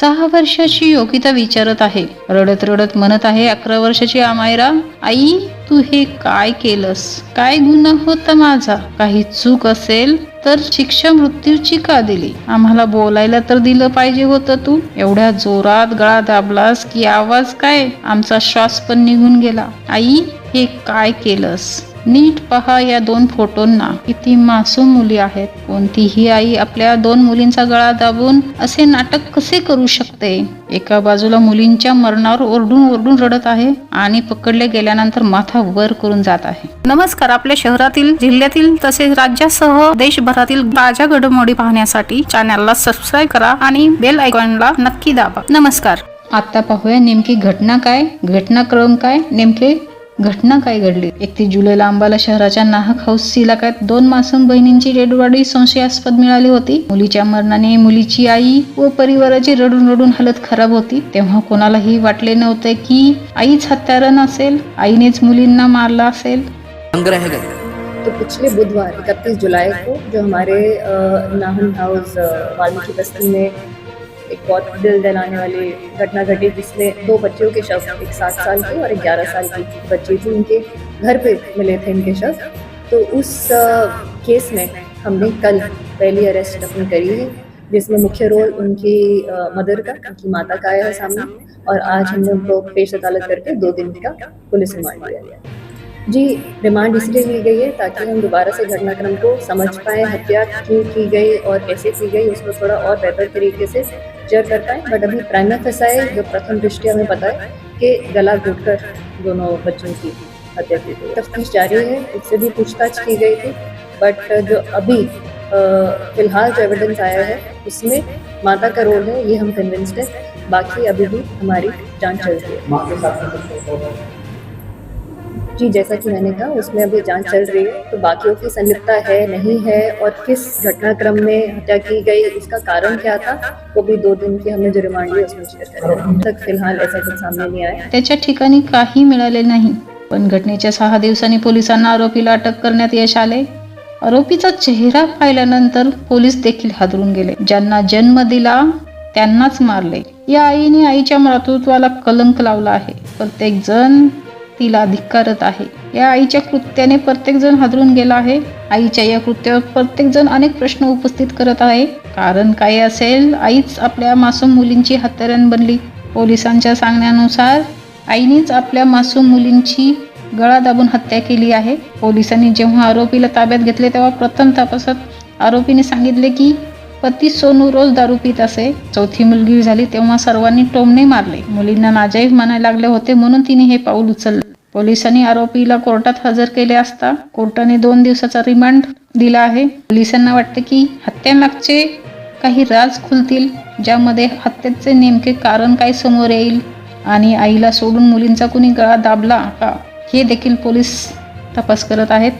सहा वर्षाची योगिता विचारत आहे. रडत रडत म्हणत आहे अकरा वर्षाची आमायरा आई तू हे काय केलंस? काय गुन्हा होता माझा? काही चूक असेल तर शिक्षा मृत्यूची का दिली? आम्हाला बोलायला तर दिलं पाहिजे होतं तू. एवढ्या जोरात गळा दाबलास की आवाज काय? आमचा श्वास पण निघून गेला. आई हे काय केलंस? नीट पहा या दोन फोटोंना. किती मासूम मुली आहेत. कोणतीही आई आपल्या दोन मुलींचा गळा दाबून असे नाटक कसे करू शकते? एका बाजूला मुलींच्या मरणावर ओरडून ओरडून रडत आहे आणि पकडले गेल्यानंतर माथा वर करून जात आहे. नमस्कार. आपल्या शहरातील जिल्ह्यातील तसेच राज्यासह देशभरातील ताज्या घडामोडी पाहण्यासाठी चॅनलला सबस्क्राईब करा आणि बेल आयकॉनला नक्की दाबा. नमस्कार. आता पाहूया नेमकी घटना काय? घटनाक्रम काय? नेमके घटना काय घडली? एकतीस जुलैला अंबाला शहराच्या नाहक हाऊस इलाक्यात दोन मासूम बहिणींची डेडबॉडी संशयास्पद मिळाली होती? मुलीच्या मरणाने मुलीची आई व परिवाराची रडून रडून हालत खराब होती. तेव्हा कोणालाही वाटले नव्हते की आईच हत्यारण असेल आईनेच मुलींना मारला असेल. तो पिछले बुधवार इकतीस जुलाई को जो हमारे नाहन हाउस वाल्मीकि बस्ती में एक बहुत दिल दहलाने वाली घटना घटी, जिसमें दो बच्चियों के शव, एक सात साल के और एक ग्यारह साल की बच्ची थी, उनके घर पे मिले थे इनके शव। तो उस केस में हमने कल पहली अरेस्ट अपनी करी है, जिसमें मुख्य रोल उनकी मदर का, उनकी माता का आया है सामने, और आज हमने उनको पेश अदालत करके दो दिन का पुलिस रिमांड दिया गया जी रिमांड इसलिए ली गई है ताकि हम दोबारा से घटनाक्रम को समझ पाए, हत्या क्यों की गई और कैसे की गई, उसको थोड़ा और बेहतर तरीके से जज कर पाए। बट अभी प्राइमर है जो प्रथम दृष्टि हमें पता है कि गला घुटकर दोनों बच्चों की हत्या की गई। तफ्तीश जारी है, उससे भी पूछताछ की गई थी, बट जो अभी फ़िलहाल जो एविडेंस आया है, उसमें माता का रोल है, ये हम कन्विंस्ड है। बाकी अभी भी हमारी जाँच चल रही है। जी जैसा कि मैंने कहा उसमें अभी जांच चल रही है। तो बाकियों की संलिप्तता है नहीं है और किस घटनाक्रम में हत्या की गई इसका कारण क्या था वो भी दो दिन की हमने जो रिमांड ली उसमें शेयर कर तक फिलहाल ऐसा कुछ सामने नहीं आया। त्याच्या ठिकाणी काही मिळाले नाही पण घटनेच्या सहा दिवसांनी पोलिसांना आरोपीला अटक करण्यात यश आले. आरोपीचा चेहरा पाहिल्यानंतर पोलीस देखील हादरून गेले. ज्यांना जन्म दिला त्यांनाच मारले. या आईने आईच्या मातृत्वाला कलंक लावला आहे. प्रत्येक जण तिला धिक्कारत आहे. या आईच्या कृत्याने प्रत्येक जण हादरून गेला आहे. आईच्या या कृत्यावर प्रत्येक जण अनेक प्रश्न उपस्थित करत आहे. कारण काय असेल आईच आपल्या मासूम मुलींची हत्यारण बनली. पोलिसांच्या सांगण्यानुसार आईनेच आपल्या मासूम मुलींची गळा दाबून हत्या केली आहे. पोलिसांनी जेव्हा आरोपीला ताब्यात घेतले तेव्हा प्रथम तपासात आरोपीने सांगितले की पती सोनू रोज दारू पित असे. चौथी मुलगी झाली तेव्हा सर्वांनी टोमणे मारले. मुलींना नाजाईब म्हणायला लागले होते म्हणून तिने हे पाऊल उचलले. पोलिसांनी आरोपीला कोर्टात हजर केले असता कोर्टाने दोन दिवसाचा रिमांड दिला आहे. पोलिसांना वाटते की हत्यामागचे काही राज खुलतील ज्यामध्ये हत्येचे नेमके कारण काय समोर येईल आणि आईला सोडून मुलींचा कुणी गळा दाबला का हे देखील पोलीस तपास करत आहेत.